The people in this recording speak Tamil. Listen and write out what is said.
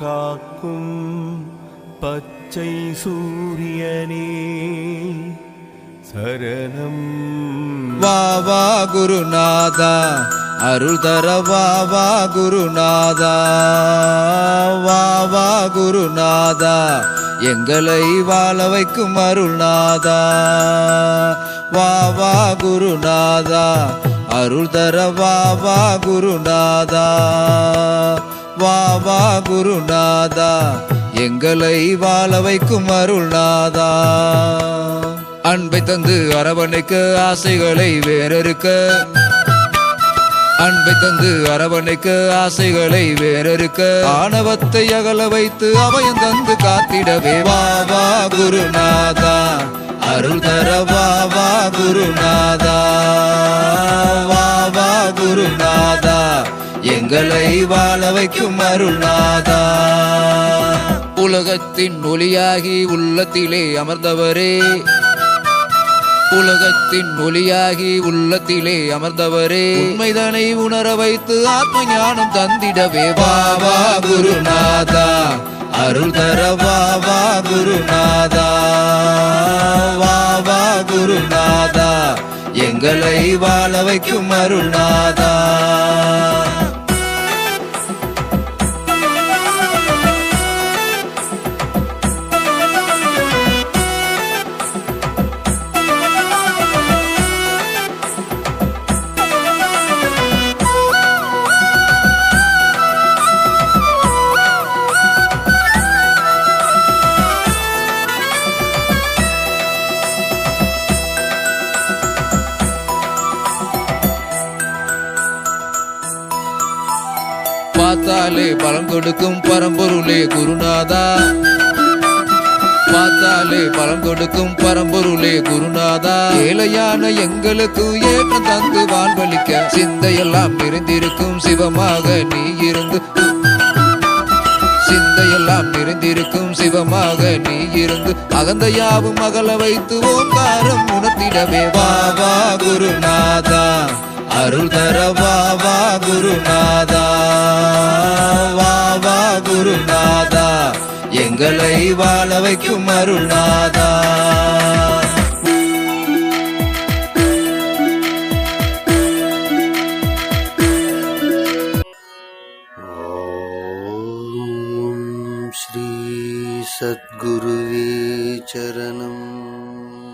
காக்கும் பச்சை சூரியனே சரணம். வா குருநாதா அருள் தர வா வா குருநாதா. வா வா குருநாதா எங்களை வாழ வைக்கும் அருள்நாதா. வா வா குருநாதா அருள் தர வா வா குருநாதா. வா வா குருநாதா எங்களை வாழ வைக்கும் அருள்நாதா அன்பை தந்து அரவணைக்க ஆசைகளை வேறறுக்க. அன்பை தந்து அரவணைக்க ஆசைகளை வேறறுக்க. ஆணவத்தை அகல வைத்து அவயம் தந்து காத்திடவே வா வா குருநாதா. அருள் தர வா வா குருநாதா. எங்களை வாழ வைக்கும் அருள்நாதா. உலகத்தின் ஒளியாகி உள்ளத்திலே அமர்ந்தவரே. உலகத்தின் ஒளியாகி உள்ளத்திலே அமர்ந்தவரே. உண்மைதனை உணர வைத்து ஆத்ம ஞானம் தந்திடவே. வா வா குருநாதா. அருள் தர வா வா குருநாதா. வா வா குருநாதா. எங்களை வாழ வைக்கும் அருள்நாதா. பார்த்தாலே பலம் கொடுக்கும் பரம்பொருளே குருநாதா. பார்த்தாலே பலம் கொடுக்கும் பரம்பொருளே குருநாதா. ஏழையான எங்களுக்கு ஏற்றம் தந்து வாழ்வழிக்க சிந்தையெல்லாம் நிறைந்திருக்கும் சிவமாக நீ இருந்து. சிந்தையெல்லாம் நிறைந்திருக்கும் சிவமாக நீ இருந்து. அகந்தையாவும் மகள வைத்து ஓங்காரம் உணர்த்திடவே. வா வா குருநாதா. அருள் தர வா வா குருநாதா. குருநாதா எங்களை வாழ வைக்கும் அருள்நாதா. சத்குருவே சரணம்.